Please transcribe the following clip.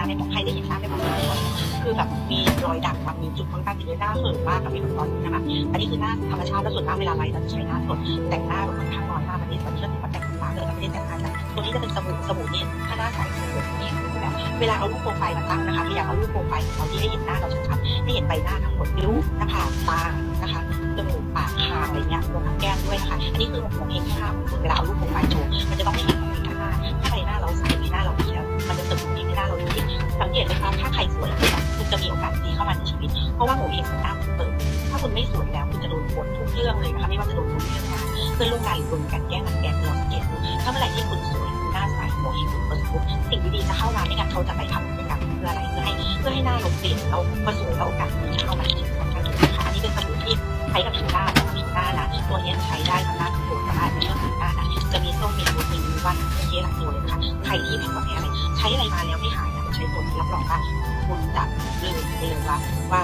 าไม่หมองใครได้เห็นหน้าไม่หมองคือแบบมีรอยด่างแบบมีจุดค่อนข้างติดเลยหน้าเหินมากกับพี่ตอนนี้นะคะอันนี้คือหน้าธรรมชาติแล้วส่วนมากเวลาไลฟ์เราจะใช้หน้าสดแต่งหน้าแบบค่อนข้างน้อยมากวันนี้วันนี้ก็ถือว่าแต่งตาเลยเราไม่ได้แต่งหน้าจ้ะตัวนี้จะเป็นสบู่สบู่เนี่ยถ้าหน้าใสสบู่นี่แบบเวลาเอารูปโปรไฟล์มาตั้งนะคะพยายามเอารูปโปรไฟล์ของเราที่ให้เห็นหน้าเราชัดๆให้เห็นใบหน้าทั้งหมดนิ้วหน้าผากตานะคะจมูกปากคางอะไรเงี้ยรวมทั้งแก้มด้วยนะคะอันนี้คือผมเองที่ห้ามเวลาเอารูปโปรไฟล์โชว์ สังเกตไหมคะถ้าใครสวยนี่ยคุณจะมีโอกาสดีเข้ามาในชีวิต เพราะว่าผมเองหน้าคุณเปิด ถ้าคุณไม่สวยแล้วคุณจะโดนกดทุกเรื่องเลยนะคะไม่ว่าจะโดนทุกเรื่องงานเพื่อนร่วมงานหรือโดนการแกล้งรังแกล้งเราสังเกตดูถ้าเมื่อไหร่ที่คุณสวยคุณหน้าใสหัวเห็นคุณเปิดปุ๊บสิ่งดีๆจะเข้ามาไม่งั้นเขาจะไปทำกิจกรรมเพื่ออะไรเพื่อให้เพื่อให้หน้าเราเปลี่ยนเราพอสวยแล้วโอกาสดีจะเข้ามาในชีวิตของท่านนะคะอันนี้เป็นสบู่ที่ใช้กับผิวหน้าและผิวหน้านะตัวนี้ใช้ได้ทั้งหน้าทั้งตัวก็ได้ในเรื่องผิวหน้านะจะมีส้มมีรูทมีวันมีเยอะหลายตัวเลยนะคะใครที่เป็นแบบนี้อะไรใช้อะไรมาแล้วไม่หายนะ นี้รับรองว่าคุณจะลืมไปเลยว่าว่า